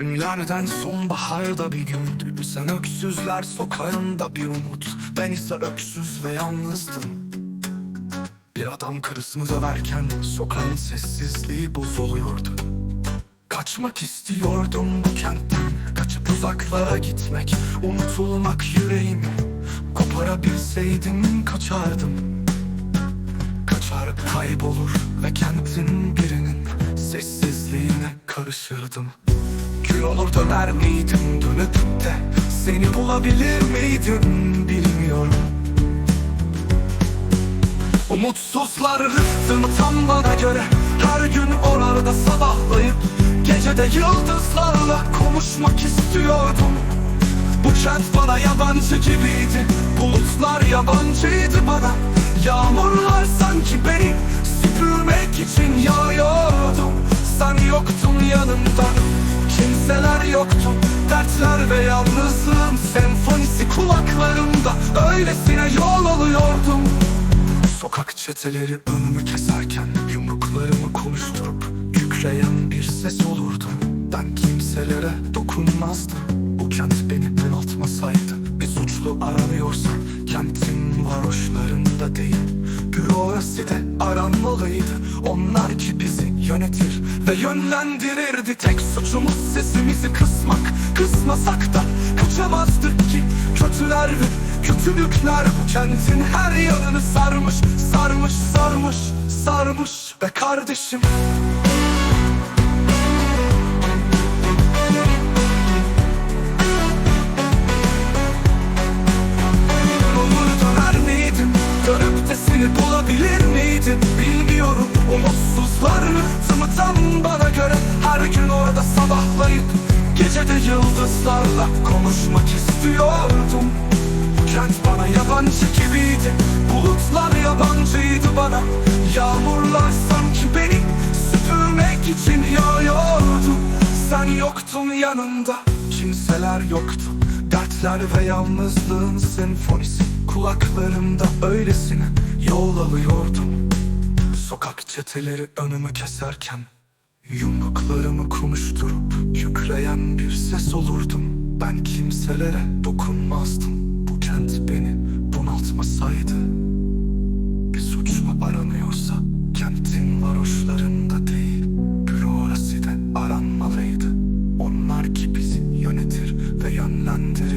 Günlerden sonbaharda bir gündü Sen öksüzler sokağında bir umut. Ben ise öksüz ve yalnızdım. Bir adam karısını döverken Sokağın sessizliği bozuluyordu. Kaçmak istiyordum bu kentten. Kaçıp uzaklara gitmek Unutulmak yüreğimi. Koparabilseydim kaçardım. Kaçar kaybolur ve kentin birinin Sessizliğine karışırdım Kül olur döner miydim dönüp de Seni bulabilir miydim bilmiyorum. Umutsuzlar rıhtım tam bana göre Her gün orada sabahlayıp Gecede yıldızlarla konuşmak istiyordum. Bu kent bana yabancı gibiydi Bulutlar yabancıydı bana. Yağmurlar sanki beni süpürmek için yağıyordu. Sen yoktun yanımda Kimseler yoktu. Dertler ve yalnızlığın senfonisi kulaklarımda. Öylesine yol alıyordum. Sokak çeteleri önümü keserken Yumruklarımı konuşturup Kükreyen bir ses olurdum. Ben kimselere dokunmazdım. Bu kent beni bunaltmasaydı Bürokraside aranmalıydı. Onlar ki bizi yönetir Ve yönlendirirdi. Tek suçumuz sesimizi kısmak. Kısmasak da kaçamazdık ki. Kötüler ve kötülükler Bu kentin her yanını sarmış Sarmış sarmış sarmış. Be kardeşim seni bulabilir miydim? Bilmiyorum. Umutsuzlar rıhtımı bana göre Her gün orada sabahlayıp Gecede yıldızlarla konuşmak istiyordum. Kent bana yabancı gibiydi Bulutlar yabancıydı bana. Yağmurlar sanki beni süpürmek için yağıyordu. Sen yoktun yanımda Kimseler yoktu. Dertler ve yalnızlığın senfonisi Kulaklarımda öylesine yol alıyordum. Sokak çeteleri önümü keserken Yumruklarımı konuşturup yükleyen bir ses olurdum. Ben kimselere dokunmazdım. Bu kent beni bunaltmasaydı Bir suç mu aranıyorsa kentin varoşlarında değil Bürokrasi aranmalıydı. Onlar ki bizi yönetir ve yönlendir